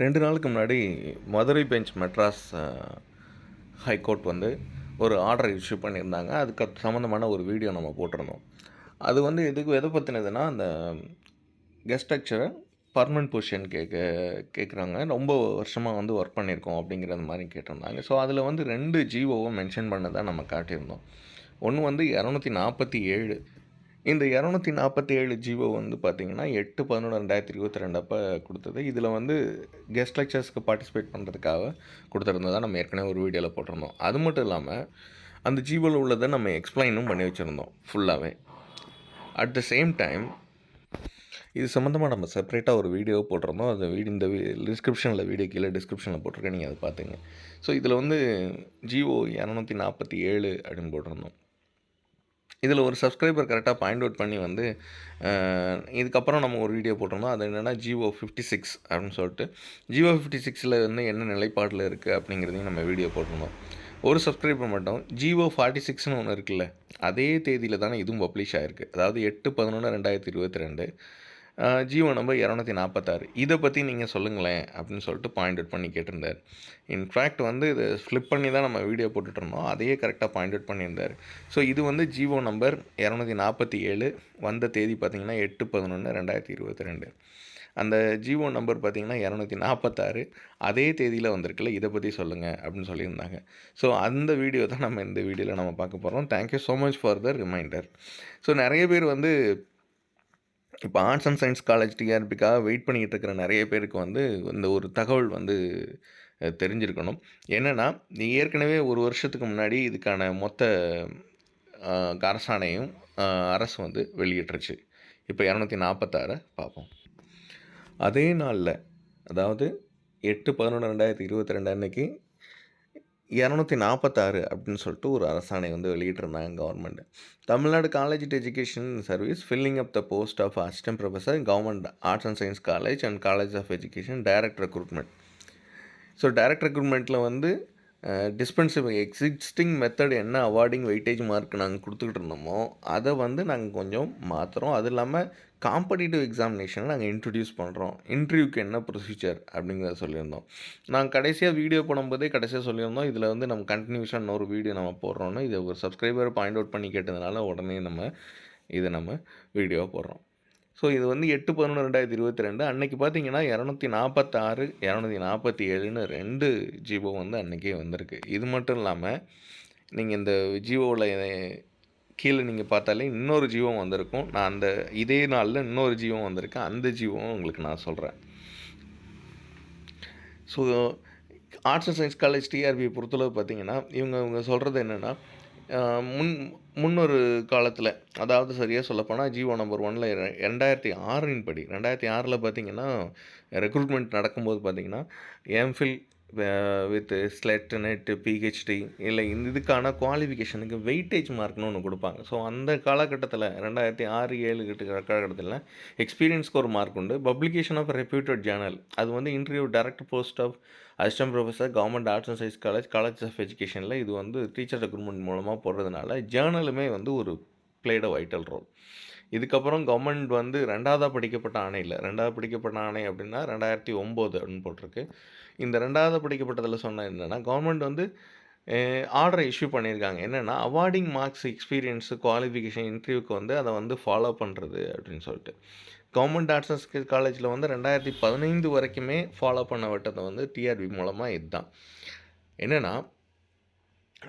ரெண்டு நாளுக்கு முன்னாடி மதுரை பெஞ்ச் மெட்ராஸ் ஹைகோர்ட் வந்து ஒரு ஆர்டர் இஷ்யூ பண்ணியிருந்தாங்க. அதுக்கு சம்மந்தமான ஒரு வீடியோ நம்ம போட்டிருந்தோம். அது வந்து எதுக்கு எதை பற்றினதுன்னா அந்த கெஸ்ட் லெக்சரை பர்மனன்ட் பொசிஷன் கேட்க கேட்குறாங்க ரொம்ப வருஷமாக வந்து ஒர்க் பண்ணியிருக்கோம் அப்படிங்கிறது மாதிரி கேட்டிருந்தாங்க. ஸோ அதில் வந்து ரெண்டு ஜிஓவை மென்ஷன் பண்ணதான் நம்ம காட்டியிருந்தோம். ஒன்று வந்து இரநூத்தி நாற்பத்தி ஏழு. இந்த இரநூத்தி நாற்பத்தி ஏழு ஜிஓ வந்து பார்த்திங்கன்னா எட்டு பதினொன்று ரெண்டாயிரத்தி இருபத்தி ரெண்டப்போ கொடுத்தது. இதில் வந்து கெஸ்ட் லெக்சர்ஸ்க்கு பார்ட்டிசிபேட் பண்ணுறதுக்காக கொடுத்துருந்ததா நம்ம ஏற்கனவே ஒரு வீடியோவில் போட்டிருந்தோம். அது மட்டும் இல்லாமல் அந்த ஜிஓவில் உள்ளதை நம்ம எக்ஸ்பிளைனும் பண்ணி வச்சுருந்தோம் ஃபுல்லாகவே அட் த சேம் டைம் இது சம்மந்தமாக நம்ம செப்பரேட்டாக ஒரு வீடியோ போட்டிருந்தோம். அது வீடியோ இந்த டிஸ்கிரிப்ஷனில் வீடியோ கீழே டிஸ்கிரிப்ஷனில் போட்டிருக்கேன் நீங்கள் அதை பார்த்துங்க. ஸோ இதில் வந்து ஜிஓ இரநூத்தி நாற்பத்தி ஏழு அப்படின்னு போட்டிருந்தோம். இதில் ஒரு சப்ஸ்கிரைபர் கரெக்டாக பாயிண்ட் அவுட் பண்ணி வந்து இதுக்கப்புறம் நம்ம ஒரு வீடியோ போட்டிருந்தோம். அது என்னென்னா ஜிஓ ஃபிஃப்டி சிக்ஸ் அப்படின்னு சொல்லிட்டு. ஜிஓ ஃபிஃப்டி சிக்ஸில் வந்து என்ன நிலைப்பாட்டில் இருக்குது அப்படிங்கிறதையும் நம்ம வீடியோ போட்டிருந்தோம். ஒரு சப்ஸ்கிரைபர் மட்டும் ஜிஓ ஃபார்ட்டி சிக்ஸ்னு ஒன்று இருக்குல்ல அதே தேதியில் தானே இதுவும் பப்ளிஷ் ஆகிருக்கு அதாவது எட்டு பதினொன்று ரெண்டாயிரத்தி இருபத்தி ரெண்டு. ஜியோ நம்பர் இரநூத்தி நாற்பத்தாறு இதை பற்றி நீங்கள் சொல்லுங்களேன் அப்படின்னு சொல்லிட்டு பாயிண்ட் அவுட் பண்ணி கேட்டிருந்தார். இன்ஃபேக்ட் வந்து இதை ஃப்ளிப் பண்ணி தான் நம்ம வீடியோ போட்டுட்ருந்தோம் அதையே கரெக்டாக பாயிண்ட் அவுட் பண்ணியிருந்தார். ஸோ இது வந்து ஜீவோ நம்பர் இரநூத்தி நாற்பத்தி ஏழு வந்த தேதி பார்த்தீங்கன்னா எட்டு பதினொன்று ரெண்டாயிரத்தி இருபத்தி ரெண்டு. அந்த ஜிஓ நம்பர் பார்த்திங்கன்னா இரநூத்தி நாற்பத்தாறு அதே தேதியில் வந்திருக்குல்ல இதை பற்றி சொல்லுங்கள் அப்படின்னு சொல்லியிருந்தாங்க. ஸோ அந்த வீடியோ தான் நம்ம இந்த வீடியோவில் நம்ம பார்க்க போகிறோம் thank you so much for the reminder so நிறைய பேர் வந்து இப்போ ஆர்ட்ஸ் அண்ட் சயின்ஸ் காலேஜ் டிஆர்பிக்காக வெயிட் பண்ணிகிட்டு இருக்கிற நிறைய பேருக்கு வந்து இந்த ஒரு தகவல் வந்து தெரிஞ்சிருக்கணும். என்னென்னா நீ ஏற்கனவே ஒரு வருஷத்துக்கு முன்னாடி இதுக்கான மொத்த அரசாணையும் அரசு வந்து வெளியிட்டுருச்சு. இப்போ இரநூத்தி நாற்பத்தாறை பார்ப்போம். அதே நாளில் அதாவது எட்டு பதினொன்று ரெண்டாயிரத்தி இருபத்தி ரெண்டு அன்னைக்கு இரநூத்தி நாற்பத்தாறு அப்படின்னு சொல்லிட்டு ஒரு அரசாணை வந்து வெளியிட்டிருந்தாங்க government Tamil Nadu college education service filling up the post of assistant professor government arts and science college and college of education direct recruitment so direct ரெக்ரூட்மெண்ட்டில் வந்து டிஸ்பென்சிவ் எக்ஸிஸ்டிங் மெத்தட் என்ன அவார்டிங் வெயிட்டேஜ் மார்க் நாங்கள் கொடுத்துக்கிட்டு இருந்தோமோ அதை வந்து நாங்கள் கொஞ்சம் மாற்றுறோம் அது இல்லாமல் காம்படிட்டிவ் எக்ஸாமினேஷனை நாங்கள் இன்ட்ரடியூஸ் பண்ணுறோம் இன்டர்வியூக்கு என்ன ப்ரொசீஜர் அப்படிங்கிறத சொல்லியிருந்தோம். நாங்கள் கடைசியாக வீடியோ போடும்போதே கடைசியாக சொல்லியிருந்தோம். இதில் வந்து நம்ம கண்டினியூஸாக இன்னொரு வீடியோ நம்ம போடுறோன்னு இதை ஒரு சப்ஸ்கிரைபர் பாயிண்ட் அவுட் பண்ணி கேட்டதுனால உடனே நம்ம இதை நம்ம வீடியோ போடுறோம். ஸோ இது வந்து எட்டு பதினொன்று ரெண்டாயிரத்தி இருபத்தி ரெண்டு அன்னைக்கு பார்த்தீங்கன்னா இரநூத்தி நாற்பத்தாறு இரநூத்தி நாற்பத்தி ஏழுன்னு ரெண்டு ஜிபோ வந்து அன்றைக்கே வந்திருக்கு. இது மட்டும் இல்லாமல் நீங்கள் இந்த ஜியோவில் கீழே நீங்கள் பார்த்தாலே இன்னொரு ஜீவம் வந்திருக்கும். நான் அந்த இதே நாளில் இன்னொரு ஜியோவும் வந்திருக்கேன் அந்த ஜீவம் உங்களுக்கு நான் சொல்கிறேன் so arts and science college டிஆர்பியை பொறுத்தளவு பார்த்தீங்கன்னா இவங்க இவங்க சொல்கிறது என்னென்னா முன் முன்னொரு காலத்தில் அதாவது சரியாக சொல்லப்போனால் ஜிஓ நம்பர் ஒனில் ரெண்டாயிரத்தி ஆறின் படி ரெண்டாயிரத்தி ஆறில் பார்த்தீங்கன்னா ரெக்ரூட்மெண்ட் நடக்கும்போது பார்த்தீங்கன்னா MPhil with SLET NET PhD இல்லை இந்த இதுக்கான குவாலிஃபிகேஷனுக்கு வெயிட்டேஜ் மார்க்னு ஒன்று கொடுப்பாங்க. ஸோ அந்த காலகட்டத்தில் ரெண்டாயிரத்தி ஆறு ஏழு கிட்ட காலகட்டத்தில் எக்ஸ்பீரியன்ஸ்க்கு ஒரு மார்க் உண்டு. பப்ளிகேஷன் ஆஃப் ரெப்யூட்டட் ஜேர்னல் அது வந்து interview direct post of assistant professor government arts and science college college of எஜுகேஷனில் இது வந்து டீச்சர் ரெக்ரூட்மெண்ட் மூலமாக போடுறதுனால ஜேர்னலுமே வந்து ஒரு பிளேட் அ வைட்டல் ரோல் இதுக்கப்புறம் கவர்மெண்ட் வந்து ரெண்டாவதாக படிக்கப்பட்ட ஆணையில் ரெண்டாவது படிக்கப்பட்ட ஆணை அப்படின்னா ரெண்டாயிரத்தி ஒம்பது அப்படின்னு போட்டிருக்கு. இந்த ரெண்டாவது படிக்கப்பட்டதில் சொன்ன என்னென்னா கவர்மெண்ட் வந்து ஆர்டரை இஷ்யூ பண்ணியிருக்காங்க. என்னென்னா அவார்டிங் மார்க்ஸ் எக்ஸ்பீரியன்ஸு குவாலிஃபிகேஷன் இன்டர்வியூக்கு வந்து அதை வந்து ஃபாலோ பண்ணுறது அப்படின்னு சொல்லிட்டு. கவர்மெண்ட் ஆர்ட்ஸ் அண்ட் காலேஜில் வந்து ரெண்டாயிரத்தி பதினைந்து வரைக்குமே ஃபாலோ பண்ண விட்டதை வந்து டிஆர்பி மூலமாக இதுதான். என்னென்னா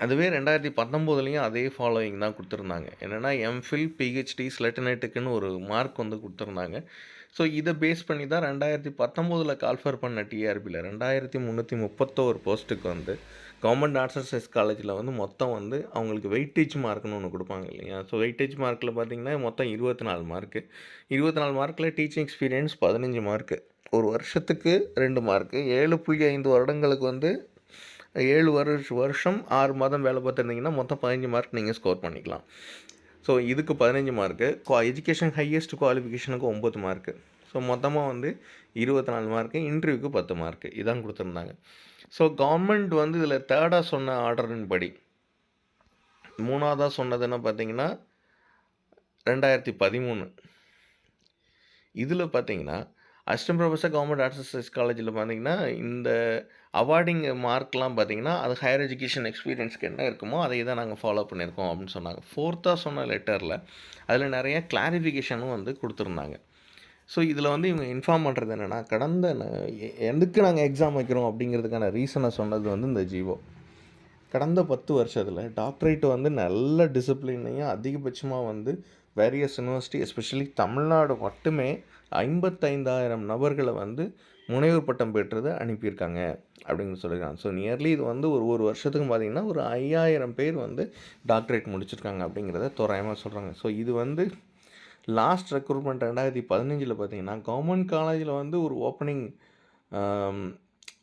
அதுவே ரெண்டாயிரத்தி பத்தொம்போதுலேயும் அதே ஃபாலோயிங் தான் கொடுத்துருந்தாங்க. என்னென்னா எம்ஃபில் பிஹெச்டி ஸ்லெட்டனேட்டுக்குன்னு ஒரு மார்க் வந்து கொடுத்துருந்தாங்க. ஸோ இதை பேஸ் பண்ணி தான் ரெண்டாயிரத்தி பத்தொம்போதில் கால்ஃபர் பண்ண டிஆர்பியில் ரெண்டாயிரத்தி முந்நூற்றி முப்பத்தோரு போஸ்ட்டுக்கு வந்து கவர்மெண்ட் ஆர்ட்ஸ் அண்ட் சயின்ஸ் காலேஜில் வந்து மொத்தம் வந்து அவங்களுக்கு வெயிட்டேஜ் மார்க்னு ஒன்று கொடுப்பாங்க இல்லையா? ஸோ வெயிட்டேஜ் மார்க்கில் பார்த்தீங்கன்னா மொத்தம் இருபத்தி நாலு மார்க்கு இருபத்தி நாலு மார்க்கில் டீச்சிங் எக்ஸ்பீரியன்ஸ் பதினஞ்சு மார்க்கு ஒரு வருஷத்துக்கு ரெண்டு மார்க்கு ஏழு புள்ளி ஐந்து வருடங்களுக்கு வந்து ஏழு வருஷ வருஷம் ஆறு மாதம் வேலை பார்த்துருந்தீங்கன்னா மொத்தம் பதினஞ்சு மார்க் நீங்கள் ஸ்கோர் பண்ணிக்கலாம். ஸோ இதுக்கு பதினஞ்சு மார்க்கு எஜுகேஷன் ஹையஸ்ட் குவாலிஃபிகேஷனுக்கு ஒம்பது மார்க்கு ஸோ மொத்தமாக வந்து இருபத்தி நாலு மார்க்கு இன்டர்வியூக்கு பத்து மார்க்கு இதான் கொடுத்துருந்தாங்க. ஸோ கவர்மெண்ட் வந்து இதில் தேர்டாக சொன்ன ஆர்டரின் படி மூணாவதாக சொன்னதுன்னு பார்த்தீங்கன்னா ரெண்டாயிரத்தி பதிமூணு. இதில் பார்த்தீங்கன்னா assistant professor government arts and science காலேஜில் பார்த்தீங்கன்னா இந்த அவார்டிங் மார்க்லாம் பார்த்தீங்கன்னா அது ஹையர் எஜுகேஷன் எக்ஸ்பீரியன்ஸ்க்கு என்ன இருக்குமோ அதை தான் நாங்கள் ஃபாலோ பண்ணியிருக்கோம் அப்படின்னு சொன்னாங்க. ஃபோர்த்தாக சொன்ன லெட்டரில் அதில் நிறைய கிளாரிஃபிகேஷனும் வந்து கொடுத்துருந்தாங்க. ஸோ இதில் வந்து இவங்க இன்ஃபார்ம் பண்ணுறது என்னென்னா கடந்த எதுக்கு நாங்கள் எக்ஸாம் வைக்கிறோம் அப்படிங்கிறதுக்கான ரீசனை சொன்னது வந்து இந்த ஜீவோ. கடந்த பத்து வருஷத்தில் டாக்டரேட் வந்து நல்ல டிசிப்ளினையும் அதிகபட்சமாக வந்து வேரியஸ் யூனிவர்சிட்டி எஸ்பெஷலி தமிழ்நாடு மட்டுமே ஐம்பத்தைந்தாயிரம் நபர்களை வந்து முனைவர் பட்டம் பெற்றது அனுப்பியிருக்காங்க அப்படின்னு சொல்லியிருக்காங்க. ஸோ நியர்லி இது வந்து ஒரு ஒரு வருஷத்துக்கு பார்த்தீங்கன்னா ஒரு ஐயாயிரம் பேர் வந்து டாக்டரேட் முடிச்சிருக்காங்க அப்படிங்கிறத தோராயமாக சொல்கிறாங்க ஸோ இது வந்து லாஸ்ட் ரெக்ரூட்மெண்ட் ரெண்டாயிரத்தி பதினஞ்சில் பார்த்தீங்கன்னா கவர்மெண்ட் காலேஜில் வந்து ஒரு ஓப்பனிங் um,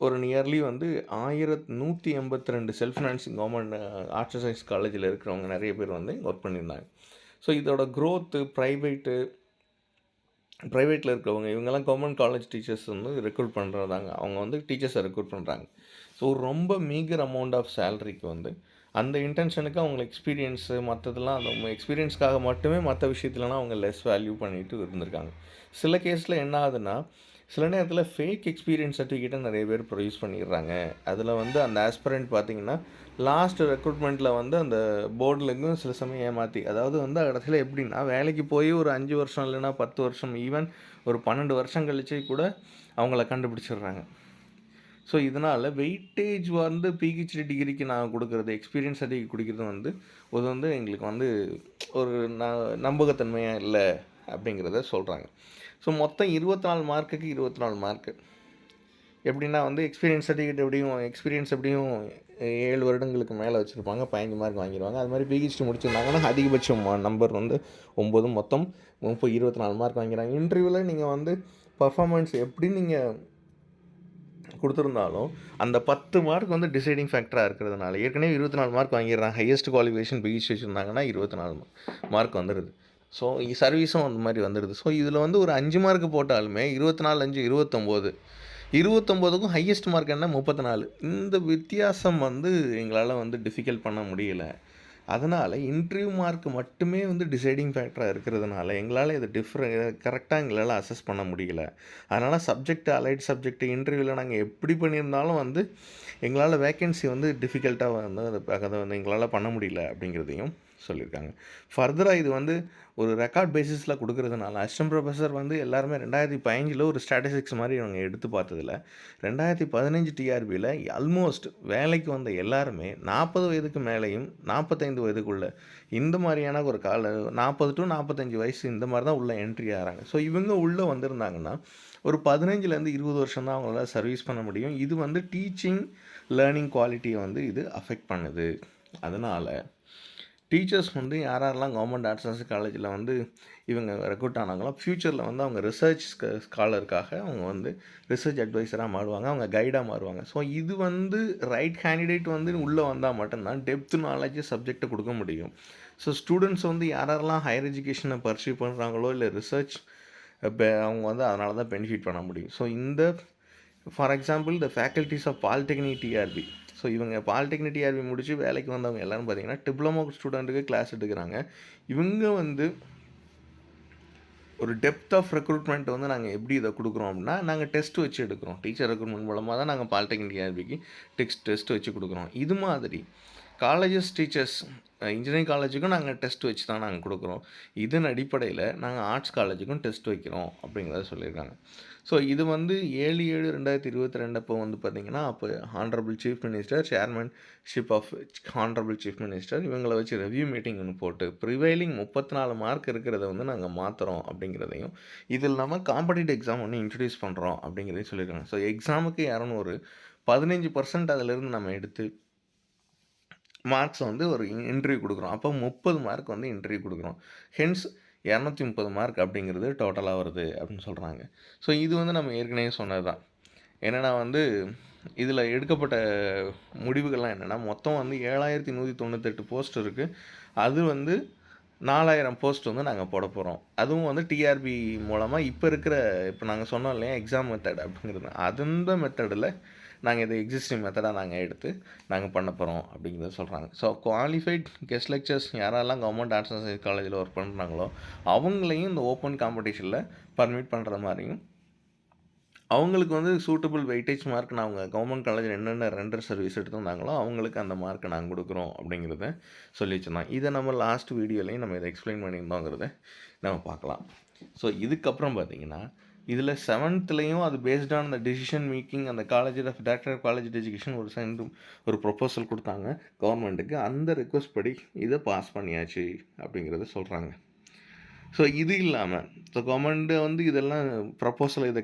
ஒரு நியர்லி வந்து ஆயிரத் நூற்றி எண்பத்தி ரெண்டு self financing government arts science காலேஜில் இருக்கிறவங்க நிறைய பேர் வந்து ஒர்க் பண்ணியிருந்தாங்க. ஸோ இதோட க்ரோத்து ப்ரைவேட்டு ப்ரைவேட்டில் இருக்கிறவங்க இவங்கெல்லாம் கவர்மெண்ட் காலேஜ் டீச்சர்ஸ் வந்து ரெக்ரூட் பண்ணுறதாங்க அவங்க வந்து டீச்சர்ஸை ரெக்ரூட் பண்ணுறாங்க ஸோ ரொம்ப மீகர் அமௌண்ட் ஆஃப் சேலரிக்கு வந்து அந்த இன்டென்ஷனுக்கு அவங்க எக்ஸ்பீரியன்ஸு மற்றதெல்லாம் அந்த எக்ஸ்பீரியன்ஸ்க்காக மட்டுமே மற்ற விஷயத்துலலாம் அவங்க லெஸ் வேல்யூ பண்ணிட்டு இருந்திருக்காங்க. சில கேஸில் என்ன ஆகுதுன்னா சில நேரத்தில் ஃபேக் எக்ஸ்பீரியன்ஸ் சர்டிஃபிகேட்டை நிறைய பேர் ப்ரொடியூஸ் பண்ணிடுறாங்க. அதில் வந்து அந்த ஆஸ்பிரண்ட் பார்த்தீங்கன்னா லாஸ்ட் ரெக்ரூட்மெண்ட்டில் வந்து அந்த போர்டுலேருந்தும் சில சமயம் ஏமாற்றி அதாவது வந்து இடத்துல எப்படின்னா வேலைக்கு போய் ஒரு அஞ்சு வருஷம் இல்லைன்னா பத்து வருஷம் ஈவன் ஒரு பன்னெண்டு வருஷம் கழிச்சு கூட அவங்கள கண்டுபிடிச்சிடுறாங்க. ஸோ இதனால் வெயிட்டேஜ் வந்து பிஹெச்டி டிகிரிக்கு நான் கொடுக்குறது எக்ஸ்பீரியன்ஸ் சர்டிஃபிகேட் கொடுக்குறது வந்து அது வந்து எங்களுக்கு வந்து ஒரு ந நம்பகத்தன்மையாக இல்லை அப்படிங்கிறத சொல்கிறாங்க ஸோ மொத்தம் இருபத்தி நாலு மார்க்குக்கு இருபத்தி நாலு மார்க்கு. எப்படின்னா வந்து எக்ஸ்பீரியன்ஸ் சர்டிஃபிகேட் எப்படியும் எக்ஸ்பீரியன்ஸ் எப்படியும் ஏழு வருடங்களுக்கு மேலே வச்சுருப்பாங்க. பதினஞ்சு மார்க் வாங்கிடுவாங்க அது மாதிரி பிஹெச்டி முடிச்சிருந்தாங்கன்னா அதிகபட்சம் நம்பர் வந்து ஒம்பது மொத்தம் முப்பது இருபத்தி நாலு மார்க் வாங்கிறாங்க இன்டர்வியூவில் நீங்கள் வந்து பர்ஃபாமன்ஸ் எப்படி நீங்கள் கொடுத்துருந்தாலும் அந்த பத்து மார்க் வந்து டிசைடிங் ஃபேக்டராக இருக்கிறதுனால ஏற்கனவே இருபத்தி நாலு மார்க் வாங்கிடுறாங்க. ஹையஸ்ட் குவாலிஃபிகேஷன் பிஹெச்டி வச்சுருந்தாங்கன்னா இருபத்தி நாலு மார்க் வந்துடுது ஸோ சர்வீஸும் அந்த மாதிரி வந்துடுது. ஸோ இதில் வந்து ஒரு அஞ்சு மார்க் போட்டாலுமே இருபத்தி நாலு அஞ்சு இருபத்தொம்போது. இருபத்தொம்போதுக்கும் ஹையஸ்ட் மார்க் என்ன? முப்பத்தி நாலு இந்த வித்தியாசம் வந்து எங்களால் வந்து டிஃபிகல்ட் பண்ண முடியல. அதனால் இன்டர்வியூ மார்க் மட்டுமே வந்து டிசைடிங் ஃபேக்டராக இருக்கிறதுனால எங்களால் இதை டிஃப்ரெ கரெக்டாக எங்களால் அசஸ் பண்ண முடியல. அதனால் சப்ஜெக்ட் அலைட் சப்ஜெக்ட் இன்டர்வியூவில் நாங்கள் எப்படி பண்ணியிருந்தாலும் வந்து எங்களால் வேக்கன்சி வந்து டிஃபிகல்ட்டாக வந்து அதை அதை வந்து எங்களால் பண்ண முடியல அப்படிங்கிறதையும் சொல்லியிருக்காங்க. ஃபர்தராக இது வந்து ஒரு ரெக்கார்ட் பேசிஸில் கொடுக்கறதுனால அஸ்டம் ப்ரொஃபஸர் வந்து எல்லாருமே ரெண்டாயிரத்தி பதினஞ்சில் ஒரு ஸ்டாட்டிஸ்டிக்ஸ் மாதிரி இவங்க எடுத்து பார்த்ததில் ரெண்டாயிரத்தி பதினஞ்சு டிஆர்பியில் ஆல்மோஸ்ட் வேலைக்கு வந்த எல்லாருமே நாற்பது வயதுக்கு மேலேயும் நாற்பத்தைந்து வயதுக்குள்ள இந்த மாதிரியான ஒரு கால நாற்பது டு நாற்பத்தஞ்சு வயசு இந்த மாதிரி தான் உள்ளே என்ட்ரி ஆகிறாங்க. ஸோ இவங்க உள்ளே வந்திருந்தாங்கன்னா ஒரு பதினஞ்சுலேருந்து இருபது வருஷம் தான் அவங்களால சர்வீஸ் பண்ண முடியும். இது வந்து டீச்சிங் லேர்னிங் குவாலிட்டியை வந்து இது அஃபெக்ட் பண்ணுது. அதனால் டீச்சர்ஸ் வந்து யார் யாரெல்லாம் கவர்மெண்ட் ஆர்ட்ஸ் சயின்ஸ் காலேஜில் வந்து இவங்க ரெக்ரூட் ஆனாங்களோ ஃப்யூச்சரில் வந்து அவங்க ரிசர்ச் ஸ்காலருக்காக அவங்க வந்து ரிசர்ச் அட்வைஸராக மாறுவாங்க அவங்க கைடாக மாறுவாங்க. ஸோ இது வந்து ரைட் கேண்டிடேட் வந்து உள்ளே வந்தால் மட்டும்தான் டெப்த் நாலேஜ் சப்ஜெக்டை கொடுக்க முடியும். ஸோ ஸ்டூடெண்ட்ஸ் வந்து யார் யாரெல்லாம் ஹையர் எஜுகேஷனை பர்சியூ பண்ணுறாங்களோ இல்லை ரிசர்ச் அவங்க வந்து அதனால தான் பெனிஃபிட் பண்ண முடியும். ஸோ இந்த for example the faculties of polytechnic TRB so இவங்க பாலிடெக்னிக் டிஆர்பி முடித்து வேலைக்கு வந்தவங்க எல்லாரும் பார்த்தீங்கன்னா டிப்ளமோ ஸ்டூடெண்ட்டுக்கு கிளாஸ் எடுக்கிறாங்க. இவங்க வந்து ஒரு டெப்த் ஆஃப் ரெக்ரூட்மெண்ட் வந்து நாங்கள் எப்படி இதை கொடுக்குறோம் அப்படின்னா நாங்கள் டெஸ்ட் வச்சு எடுக்கிறோம். டீச்சர் ரெக்ரூட்மெண்ட் மூலமாக தான் நாங்கள் பாலிடெக்னிக் டிஆர்பிக்கு டெக்ஸ்ட் டெஸ்ட் வச்சு கொடுக்குறோம். இது மாதிரி காலேஜஸ் டீச்சர்ஸ் இன்ஜினியரிங் காலேஜுக்கும் நாங்கள் டெஸ்ட் வச்சு தான் நாங்கள் கொடுக்குறோம். இதன் அடிப்படையில் நாங்கள் ஆர்ட்ஸ் காலேஜுக்கும் டெஸ்ட் வைக்கிறோம் அப்படிங்கிறத சொல்லியிருக்காங்க. ஸோ இது வந்து ஏழு ஏழு ரெண்டாயிரத்தி இருபத்தி ரெண்டு அப்போ வந்து பார்த்திங்கன்னா அப்போ honourable chief minister chairmanship of honourable chief minister இவங்களை வச்சு ரெவ்யூ மீட்டிங் ஒன்று போட்டு ப்ரிவைலிங் முப்பத்தி நாலு மார்க் இருக்கிறத வந்து நாங்கள் மாற்றுறோம் அப்படிங்கிறதையும் இது இல்லாமல் காம்படிட்டிவ் எக்ஸாம் ஒன்று இன்ட்ரடியூஸ் பண்ணுறோம் அப்படிங்கிறதையும் சொல்லியிருக்காங்க. ஸோ எக்ஸாமுக்கு இரநூறு பதினஞ்சு பர்சன்ட் அதிலிருந்து நம்ம எடுத்து மார்க்ஸ் வந்து ஒரு இன்டர்வியூ கொடுக்குறோம். அப்போ முப்பது மார்க் வந்து இன்டர்வியூ கொடுக்குறோம். ஹென்ஸ் இரநூத்தி முப்பது மார்க் அப்படிங்கிறது டோட்டலாக வருது அப்படின்னு சொல்கிறாங்க ஸோ இது வந்து நம்ம ஏற்கனவே சொன்னது தான் என்னென்னா வந்து இதில் எடுக்கப்பட்ட முடிவுகள்லாம் என்னென்னா மொத்தம் வந்து ஏழாயிரத்தி நூற்றி தொண்ணூத்தெட்டு போஸ்ட் இருக்குது அது வந்து நாலாயிரம் போஸ்ட் வந்து நாங்கள் போட போகிறோம் அதுவும் வந்து டிஆர்பி மூலமாக இப்போ இருக்கிற இப்போ நாங்கள் சொன்னோம் இல்லையா எக்ஸாம் மெத்தட் அப்படிங்கிறது. அந்த மெத்தடில் நாங்கள் இதை எக்ஸிஸ்டிங் மெத்தடாக நாங்கள் எடுத்து நாங்கள் பண்ண போகிறோம் அப்படிங்கிறத சொல்கிறாங்க ஸோ குவாலிஃபைட் கெஸ்ட் லெக்சர்ஸ் யாரெல்லாம் கவர்மெண்ட் ஆர்ட்ஸ் அண்ட் சயின்ஸ் காலேஜில் ஒர்க் பண்ணுறாங்களோ அவங்களையும் இந்த ஓப்பன் காம்படிஷனில் பர்மிட் பண்ணுற மாதிரியும் அவங்களுக்கு வந்து சூட்டபிள் வெயிட்டேஜ் மார்க் அவங்க கவர்மெண்ட் காலேஜில் என்னென்ன ரெண்டர் சர்வீஸ் எடுத்திருந்தாங்களோ அவங்களுக்கு அந்த மார்க்கை நாங்கள் கொடுக்குறோம் அப்படிங்கிறத சொல்லி வச்சுருந்தோம் இதை நம்ம லாஸ்ட் வீடியோலையும் நம்ம இதை எக்ஸ்பிளைன் பண்ணியிருந்தோங்கிறத நம்ம பார்க்கலாம். ஸோ இதுக்கப்புறம் பார்த்தீங்கன்னா இதில் செவன்த்துலேயும் அது பேஸ்ட் ஆன் அந்த டெசிஷன் மேக்கிங் அந்த காலேஜில் டேரக்டர் ஆஃப் காலேஜ் எஜுகேஷன் ஒரு சென்ட் ஒரு ப்ரொப்போசல் கொடுத்தாங்க கவர்மெண்ட்டுக்கு அந்த ரெக்வஸ்ட் படி இதை பாஸ் பண்ணியாச்சு அப்படிங்கிறத சொல்கிறாங்க ஸோ இது இல்லாமல் ஸோ கவர்மெண்ட்டு வந்து இதெல்லாம் ப்ரப்போசல் இதை